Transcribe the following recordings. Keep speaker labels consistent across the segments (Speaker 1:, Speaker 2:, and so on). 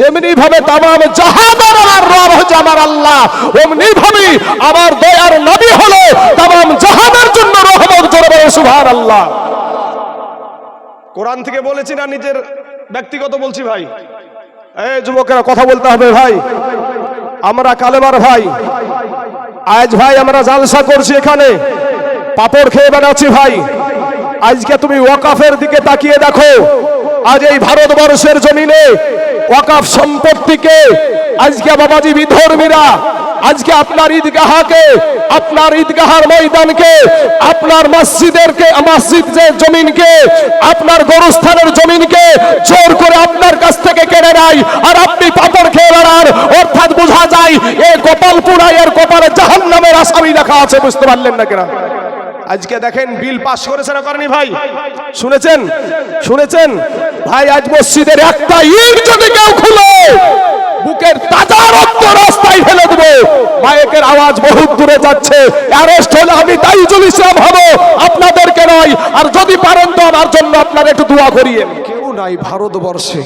Speaker 1: যেমনি ভাবে তামাম জাহানের আমার রব হচ্ছে আমার আল্লাহ অমনি ভাবে আমার দয়ার নবী হলো তামাম জাহানের জন্য রহমত জোরে সুভান আল্লাহ কোরআন থেকে বলেছি না নিজের ব্যক্তিগত বলছি ভাই? এই যুবকেরা, কথা বলতে হবে ভাই। আমরা কালেমার ভাই। আজ ভাই আমরা জালসা করছি এখানে। পাপড় খেয়ে বেড়াচ্ছি ভাই। আজকে তুমি ওয়াকাফের দিকে তাকিয়ে দেখো। আজ এই ভারতবর্ষের জমিনে ওয়াকাফ সম্পত্তিকে আজকে বাবাজি বিধর্মীরা, আজকে আপনার ঈদগাহাকে, আপনার ঈদগাহার ময়দানকে, আপনার মসজিদেরকে, মসজিদ যে জমিনকে, আপনার গরুস্থানের জমিনকে জোর করে আপনার কাছ থেকে কেড়ে নেয়। আর আপনি পাপড় খেয়ে বেড়ান, অর্থাৎ বোঝা যায় এ কপাল পুরাই এর কপালে জাহান নামের আসামি লেখা আছে, বুঝতে পারলেন না কেনা? আজকে দেখেন বিল পাশ করেছে না করেনি ভাই। শুনেছেন? শুনেছেন? ভাই, আজ মসজিদের একটা ইট যদি কেউ খুলে, বুকের তাজা রক্ত রাস্তায় ফেলে দেবো। মায়েকের আওয়াজ বহুত দূরে যাচ্ছে। অ্যারেস্ট হলে আমি তাই তাইজুল ইসলাম হব। আপনাদেরকে নয়, আর যদি পারেন তো আমার জন্য আপনারা একটু দোয়া করিয়েন। কেউ নাই ভারতবর্ষে।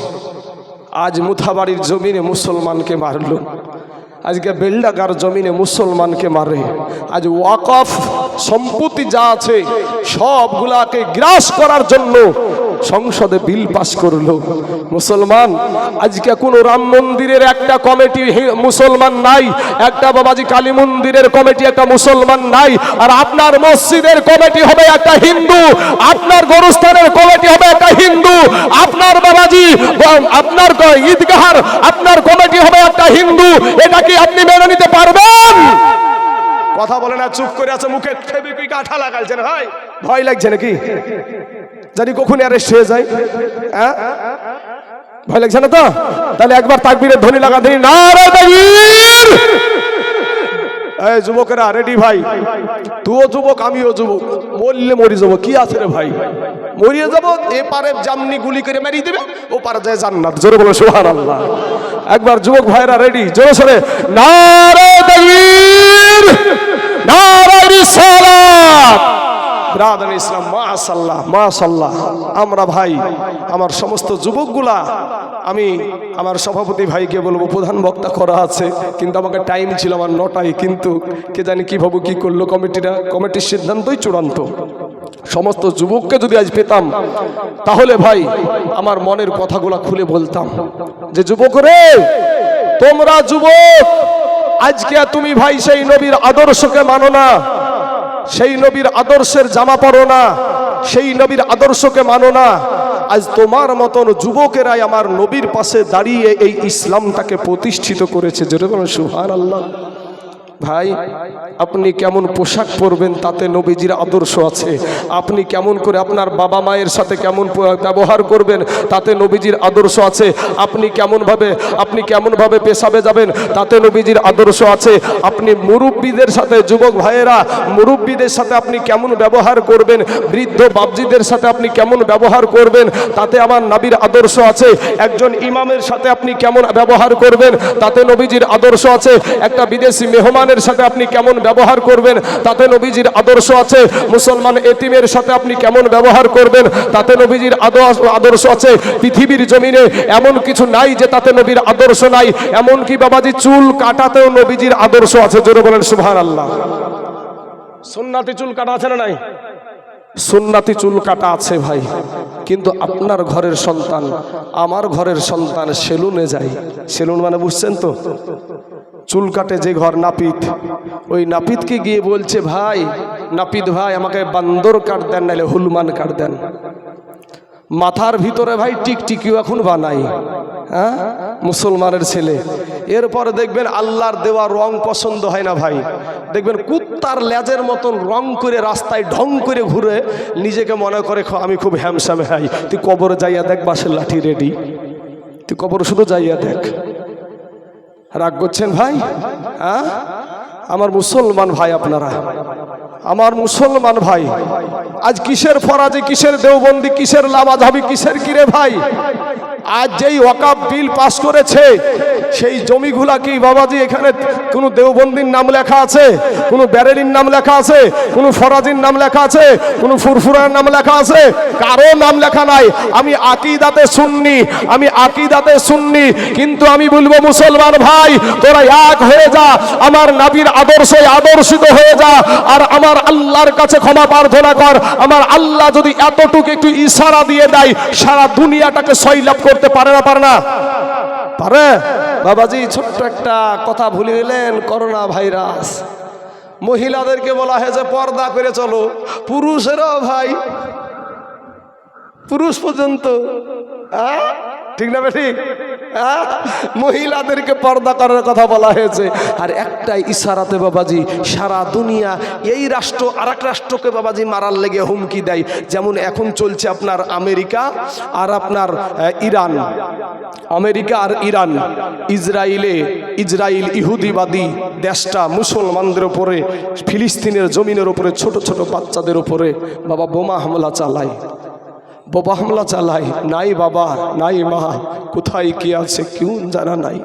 Speaker 1: আজ মুথাবাড়ির জমিনে মুসলমানকে মারলো। আজকে বেল্ডাগার জমিনে মুসলমানকে মারে। আজ ওয়াকফ সম্পত্তি যা আছে সবগুলাকে গ্রাস করার জন্য সংসদে বিল পাস করল। মুসলমান, আজকে কোনো রাম মন্দিরের একটা কমিটি মুসলমান নাই, একটা বাবাজি কালী মন্দিরের কমিটি, একটা মুসলমান নাই, আর আপনার মসজিদের কমিটি হবে একটা হিন্দু, আপনার গরুস্থানের কমিটি হবে একটা হিন্দু, আপনার বাবাজি আপনার ঈদগাহার আপনার কমিটি হবে একটা হিন্দু, এটা কি আপনি মেনে নিতে পারবেন? কথা বলে না, চুপ করে আছে, মুখে ফেবিকুইক আঠা লাগাইছেন ভাই ভয় লাগছে নাকি? জানি কখন অ্যারেস্ট হয়ে যায়। হ্যাঁ? ভয় লাগছে না তো? তাহলে একবার তাকবীরের ধ্বনি লাগা দিই না এই যুবকেরা রেডি ভাই? তুইও যুবক, আমিও যুবক। মরলে মরি যাব। কি আছে রে ভাই? মরিয়ে যাব, এ পারে জামনি গুলি করে মারিয়ে দেবে, ও পারে যায় জান্নাত। জোরে বলো সুহান আল্লাহ একবার যুবক ভাইরা রেডি জোরে সরে। নারে ব্রাদার ইসলাম মাশাল্লাহ মাশাল্লাহ আমরা ভাই, আমার সমস্ত যুবকগুলা, আমি আমার সভাপতি ভাইকে বলব, প্রধান বক্তা করা আছে, কিন্তু আমাকে টাইম ছিল আমার নটায়, কিন্তু কে জানি কীভাবে কি করল কমিটিটা, কমিটির সিদ্ধান্তই চূড়ান্ত। সমস্ত যুবককে যদি আজ পেতাম, তাহলে ভাই, আমার মনের কথাগুলা খুলে বলতাম। যে যুবক রে, তোমরা যুবক আজকে তুমি ভাই সেই নবীর আদর্শকে মানো না। সেই নবীর আদর্শের জামা পরো না। সেই নবীর আদর্শকে মানো না। আজ তোমার মতন যুবকেরাই আমার নবীর পাশে দাঁড়িয়ে এই ইসলামটাকে প্রতিষ্ঠিত করেছে। বলেন সুহান আল্লাহ ভাই, আপনি কেমন পোশাক পরবেন তাতে নবীজির আদর্শ আছে। আপনি কেমন করে আপনার বাবা মায়ের সাথে কেমন ব্যবহার করবেন তাতে নবীজির আদর্শ আছে। আপনি কেমনভাবে আপনি কেমনভাবে পেশাবে যাবেন তাতে নবীজির আদর্শ আছে। আপনি মুরব্বীদের সাথে, যুবক ভাইয়েরা, মুরব্বীদের সাথে আপনি কেমন ব্যবহার করবেন, বৃদ্ধ বাবজিদের সাথে আপনি কেমন ব্যবহার করবেন, তাতে আমার নবীর আদর্শ আছে। একজন ইমামের সাথে আপনি কেমন ব্যবহার করবেন, তাতে নবীজির আদর্শ আছে। একটা বিদেশি মেহমানের সাথে আপনি কেমন ব্যবহার করবেন? তাতে নবীজির আদর্শ আছে। মুসলমান এতিমের সাথে আপনি কেমন ব্যবহার করবেন? তাতে নবীজির আদর্শ আছে। পৃথিবীর জমিনে এমন কিছু নাই যে তাতে নবীর আদর্শ নাই। এমন কি বাবাজি, চুল কাটাতেও নবীজির আদর্শ আছে। জোরে বলেন সুবহান আল্লাহ সুন্নাতি চুল কাটা আছে না নাই? সুন্নাতি চুল কাটা আছে ভাই। কিন্তু আপনার ঘরের সন্তান, আমার ঘরের সন্তান সেলুনে যায়। সেলুন মানে বুঝছেন তো? চুল কাটে যে ঘর নাপিত। ওই নাপিতকে গিয়ে বলছে, ভাই, নাপিত ভাই, আমাকে বান্দর কাট দেন নাহলে হুলমান কাট দেন। মাথার ভিতরে ভাই টিকটিকিও এখন বানাই হ্যাঁ? মুসলমানের ছেলে। এরপর দেখবেন আল্লাহর দেওয়া রং পছন্দ হয় না ভাই। দেখবেন কুত্তার লেজের মতন রং করে রাস্তায় ঢং করে ঘুরে নিজেকে মনে করে, "খ- আমি খুব হ্যামস্যামে হাই তুই কবরে যাইয়া দেখ বাসের লাঠি রেডি। তুই কবর শুধু যাইয়া দেখ। রাগ করছেন ভাই? হ্যাঁ? আমার মুসলমান ভাই আপনারা। আমার মুসলমান ভাই, আজ কিসের ফরাজি, কিসের দেওবন্দি, কিসের লাভাধাবি কিসের কিরে ভাই? আজ যেই ওয়াকাব বিল পাস করেছে, সেই জমিগুলা কি বাবাজি এখানে কোনো দেওবন্দির নাম লেখা আছে? কোনো ব্যারেলির নাম লেখা আছে? কোনো ফরাজির নাম লেখা আছে? কোনো ফুরফুরার নাম লেখা আছে? কারও নাম লেখা নাই। আমি আকিদাতে শুননি আমি আকিদাতে শুননি কিন্তু আমি বলব, মুসলমান ভাই, তোরা এক হয়ে যা, আমার নাবির আদর্শে আদর্শিত হয়ে যা, আর আমার আল্লাহর কাছে ক্ষমা প্রার্থনা কর। আমার আল্লাহ যদি এতটুকু একটু ইশারা দিয়ে দেয়, সারা দুনিয়াটাকে সৈলাভ করতে পারে না পারে না। পারে? বাবাজি, ছোট্ট একটা কথা ভুলে গেলেন, করোনা ভাইরাস। মহিলাদেরকে বলা হয়েছে, পর্দা করে চলো। পুরুষেরাও ভাই পুরুষ পর্যন্ত? ঠিক না ঠিক মহিলাদেরকে পর্দা করার কথা বলা হয়েছে। আর একটাই ইশারাতে বাবাজি, সারা দুনিয়া, এই রাষ্ট্র আর রাষ্ট্রকে বাবাজি মারার লেগে হুমকি দেয়। যেমন এখন চলছে আপনার আমেরিকা আর আপনার ইরান। আমেরিকা আর ইরান ইসরায়েলে ইসরায়েল ইহুদিবাদী দেশটা মুসলমানদের উপরে, ফিলিস্তিনের জমিনের উপরে, ছোট ছোট বাচ্চাদের উপরে বাবা বোমা হামলা চালায়। বোবা হামলা চালায়। নাই বাবা, নাই মা, কোথায়, কি আছে, কেউ জানা নাই।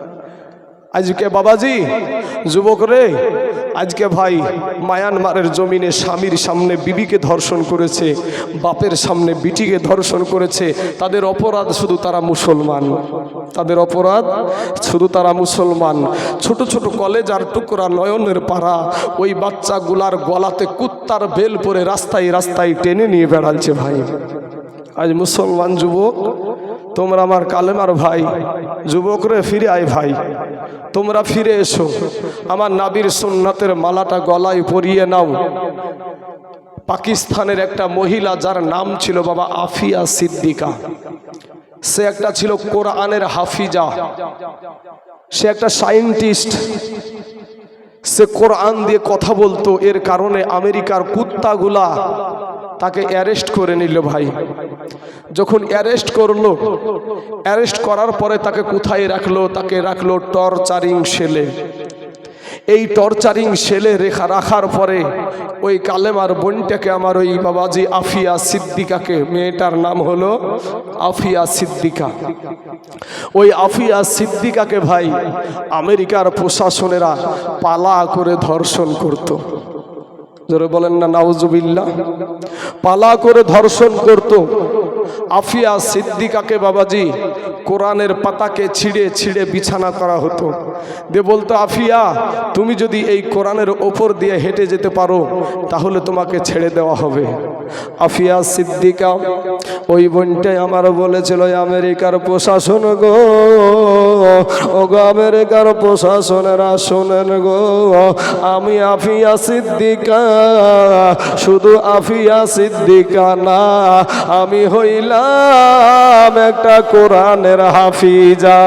Speaker 1: আজকে বাবাজি, যুবক রে, আজকে ভাই মায়ানমারের জমিনে স্বামীর সামনে বিবিকে ধর্ষণ করেছে, বাপের সামনে বিটিকে ধর্ষণ করেছে। তাদের অপরাধ শুধু তারা মুসলমান। তাদের অপরাধ শুধু তারা মুসলমান। ছোট ছোট কলেজ আর টুকরা নয়নের পাড়া, ওই বাচ্চাগুলার গলাতে কুত্তার বেল পরে রাস্তায় রাস্তায় টেনে নিয়ে বেড়াচ্ছে ভাই। আজ মুসলমান যুবক, তোমরা আমার কালেমার ভাই, যুবকরে ফিরে আয় ভাই। তোমরা ফিরে এসো, আমার নাবির সুন্নাতের মালাটা গলায় পরিয়ে নাও। পাকিস্তানের একটা মহিলা যার নাম ছিল বাবা আফিয়া সিদ্দিকা। সে একটা ছিল কোরআনের হাফিজা। সে একটা সায়েন্টিস্ট। সে কোরআন দিয়ে কথা বলতো, এর কারণে আমেরিকার কুত্তাগুলা তাকে অ্যারেস্ট করে নিল ভাই। যখন অ্যারেস্ট করল, অ্যারেস্ট করার পরে তাকে কোথায় রাখল? তাকে রাখল টর্চারিং সেলে। এই টর্চারিং সেলে রেখা রাখার পরে ওই কালেমার বোনটাকে আমার ওই বাবাজি আফিয়া সিদ্দিকাকে, মেয়েটার নাম হলো আফিয়া সিদ্দিকা। ওই আফিয়া সিদ্দিকাকে ভাই আমেরিকার প্রশাসনেরা পালা করে ধর্ষণ করতো। জোরে বলেন না নাউজুবিল্লাহ। পালা করে ধর্ষণ করত। আফিয়া সিদ্দিকাকে বাবাজি কোরআনের পাতাকে ছিঁড়ে ছিঁড়ে বিছানা করা হতো। দিয়ে বলতো, আফিয়া, তুমি যদি এই কোরআনের ওপর দিয়ে হেঁটে যেতে পারো, তাহলে তোমাকে ছেড়ে দেওয়া হবে। আফিয়া সিদ্দিকা ওই বোনটাই আমার বলেছিল আমেরিকার প্রশাসন গো, ও গো আমেরিকার প্রশাসনেরা, শোনেন গো, আমি আফিয়া সিদ্দিকা, শুধু আফিয়া সিদ্দিকা না, আমি হইলাম একটা কোরআনের হাফিজা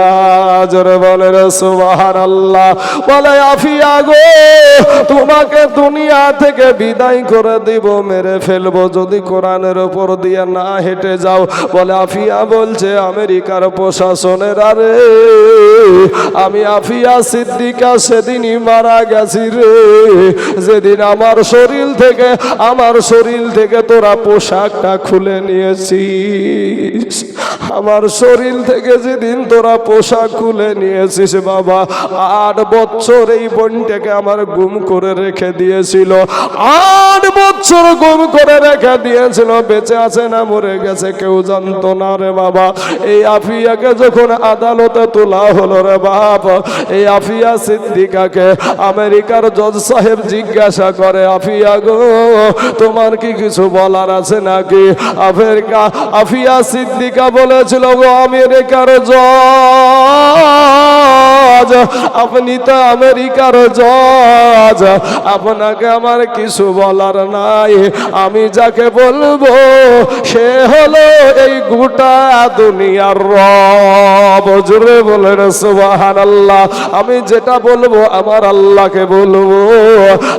Speaker 1: জোরে বলে সুবাহার আল্লাহ বলে আফিয়া গো তোমাকে দুনিয়া থেকে বিদায় করে দিব, মেরে ফেলব। যদি কোরআনের ওপর দিয়ে না হেঁটে যাও, বলে আফিয়া বলছে, আমেরিকার প্রশাসনের, আরে, আমি আফিয়া সিদ্দিকা সেদিনই মারা গেছি রে। যেদিন আমার শরীর থেকে, আমার শরীর থেকে তোরা পোশাকটা খুলে নিয়েছিস। আমার শরীর থেকে যেদিন তোরা পোশাক খুলে নিয়েছিস বাবা, আট বছর এই বোনটাকে আমার গুম করে রেখে দিয়েছিল। আট বছর গুম করে রেখে দিয়েছিল, বেঁচে আছে না মরে গেছে কেউ জানতো না রে বাবা। এই আফিয়াকে যখন আদালতে তোলা হলো রে বাপ, এই আফিয়া সিদ্দিকাকে আমেরিকার জজ সাহেব জিজ্ঞাসা করে, আফিয়া গো, তোমার কি কিছু বলার আছে নাকি? আফেরিকা আফিয়া সিদ্দিকা বলেছিল, গো আমেরিকার জজ। আপনি তো আমেরিকার জজ। আপনাকে আমার কিছু বলার নাই। আমি যাকে বলব, সে হলো এই গোটা দুনিয়ার রব। জুড়ে বলেন সুবাহান আল্লাহ আমি যেটা বলব, আমার আল্লাহকে বলব।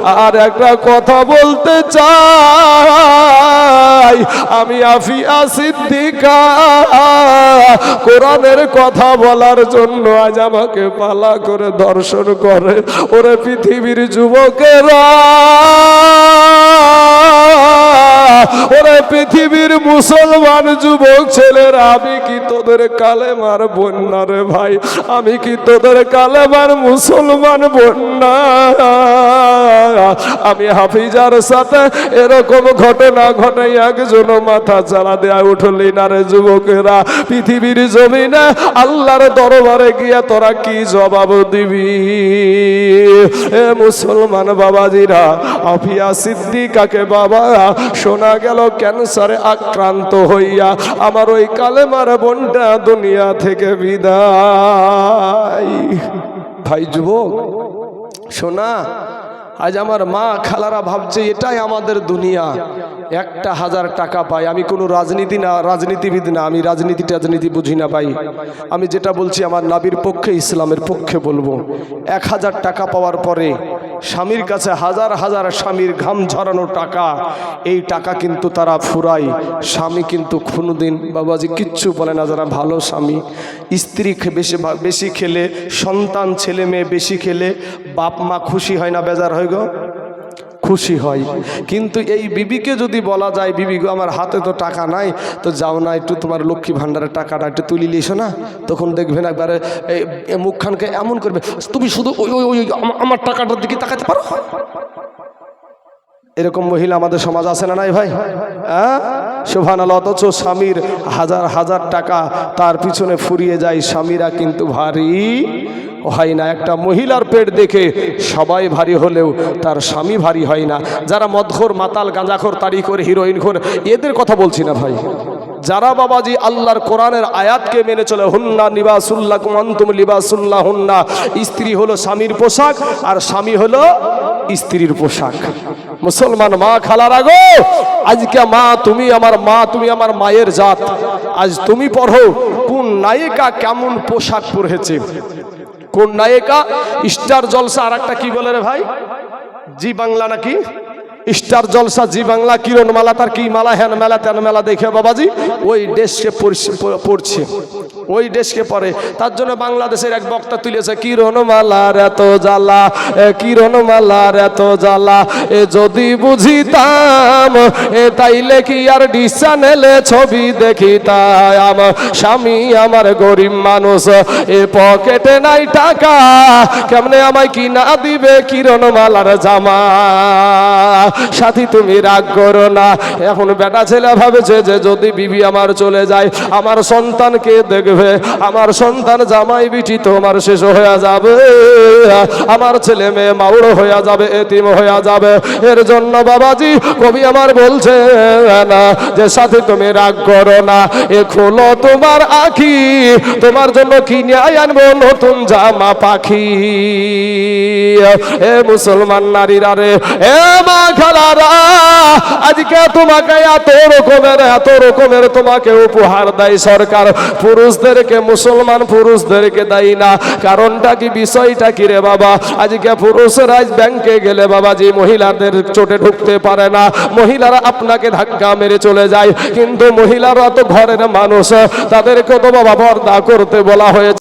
Speaker 1: আর একটা কথা বলতে চাই। আমি আফিয়া সিদ্দিকা। কোরআনের কথা বলার জন্য আজ আমাকে পালা করে দর্শন করে। ওরে পৃথিবীর যুবকেরা! ওরে পৃথিবীর মুসলমান যুবক ছেলেরা, আমি কি তোদের কালেমার বন্যা রে ভাই? আমি কি তোদের কালেমার মুসলমান বন্যা? আমি হাফিজার সাথে এরকম ঘটনা ঘটে, একজন মাথা চালা দেয়া উঠলি না রে যুবকেরা। পৃথিবীর জমিনে আল্লাহর দরবারে গিয়া তোরা কি জবাব দিবি? এ মুসলমান বাবাজিরা আফিয়া সিদ্দিকাকে বাবা শোনা গেল, ক্যান্সারে আক্রান্ত হইয়া আমার ওই কালেমার বোনটা দুনিয়া থেকে বিদায়। ভাই, যুবক, শোনা আজ আমার মা খালারা ভাবছে, এটাই আমাদের দুনিয়া। একটা হাজার টাকা পাই। আমি কোনো রাজনীতি না, রাজনীতিবিদ না, আমি রাজনীতি টাজনীতি বুঝি না পাই আমি যেটা বলছি, আমার নাবির পক্ষে, ইসলামের পক্ষে বলব। এক হাজার টাকা পাওয়ার পরে স্বামীর কাছে হাজার হাজার স্বামীর ঘাম ঝরানো টাকা। এই টাকা কিন্তু তারা ফুরায়। স্বামী কিন্তু কোনোদিন, বাবাজি কিচ্ছু বলে না, যারা ভালো স্বামী। স্ত্রী বেশি বেশি খেলে, সন্তান, ছেলে মেয়ে বেশি খেলে বাপ মা খুশি হয় না, বেজার হয় গো? খুশি হয়। কিন্তু এই বিবিকে যদি বলা যায়, বিবি গো, আমার হাতে তো টাকা নাই, তো যাও না, একটু তোমার লক্ষ্মী ভাণ্ডারের টাকাটা একটু তুলি লিসো না। তখন দেখবেন একবারে মুখখানকে এমন করবে, তুমি শুধু ওই ওই ওই আমার টাকাটার দিকে তাকাতে পারো? এরকম মহিলা আমাদের সমাজ আছে না নাই ভাই? হ্যাঁ? শোভান অথচ স্বামীর হাজার হাজার টাকা তার পিছনে ফুরিয়ে যায় স্বামীরা, কিন্তু ভারী হয় না। একটা মহিলার পেট দেখে সবাই ভারী হলেও তার স্বামী ভারী হয় না। যারা মদখোর, মাতাল, গাঁজাখোর তারিখোর হিরোইন খোর এদের কথা বলছি না ভাই। যারা বাবাজি আল্লাহর কোরআনের আয়াতকে মেনে চলে, হুন্না নিবাসুল্লাহ কুমান্তুম লিবাসুল্লাহ হুন্না স্ত্রী হলো স্বামীর পোশাক আর স্বামী হলো স্ত্রীর পোশাক। মুসলমান মা খালার আগো আজকে মা, তুমি আমার মা, তুমি আমার মায়ের জাত। আজ তুমি পড়ো কোন নায়িকা কেমন পোশাক পরেছে? কোন নায়িকা? স্টার জলসা আর একটা কি বলে রে ভাই? জি বাংলা নাকি? স্টার জলসা, জি বাংলা কিরণ মালা তার কি মালা, হ্যান মেলা তেন মেলা দেখে বাবাজি, ওই দেশকে পড়ছে ওই দেশকে পড়ে। তার জন্য বাংলাদেশের এক বক্তা তুলেছে কিরণ মালার এত জ্বালা, এ কিরণ মালার এত জ্বালা, এ যদি বুঝিতাম, এ তাইলে কি আর ডিস চ্যানেলে ছবি দেখিতাম। স্বামী আমার গরিব মানুষ, এ পকেটে নাই টাকা, কেমনে আমায় কিনা দিবে কিরণ মালার জামা? সাথী, তুমি রাগ করো না। এখন বেটা ছেলে ভাবেছে যে যদি বিবি আমার চলে যায়, আমার সন্তান কে দেখবে? আমার সন্তান জামাই বিটি তোমার শেষ হয়ে যাবে। আমার ছেলে মেয়ে মাউড় হয়ে যাবে, এতিম হয়ে যাবে। এর জন্য বাবাজি, কবি আমার বলছে না যে, সাথে, তুমি রাগ করো না। এ খোলো তোমার আখি, তোমার জন্য কিনে আনব নতুন জামা পাখি? এ মুসলমান নারীরা রে, এ মা খালারা আজকে তোমাকে এত রকমের এত রকমের তোমাকে উপহার দেয় সরকার। পুরুষদেরকে মুসলমান পুরুষদেরকে দেয় না। কারণটা কি, বিষয়টা কি রে বাবা? আজকে পুরুষরা ব্যাংকে গেলে বাবাজি, মহিলাদের চোটে ঢুকতে পারে না। মহিলারা আপনাকে ধাক্কা মেরে চলে যায়। কিন্তু মহিলারা তো ঘরের মানুষ তাদেরকে তো বাবা পর্দা করতে বলা হয়েছে।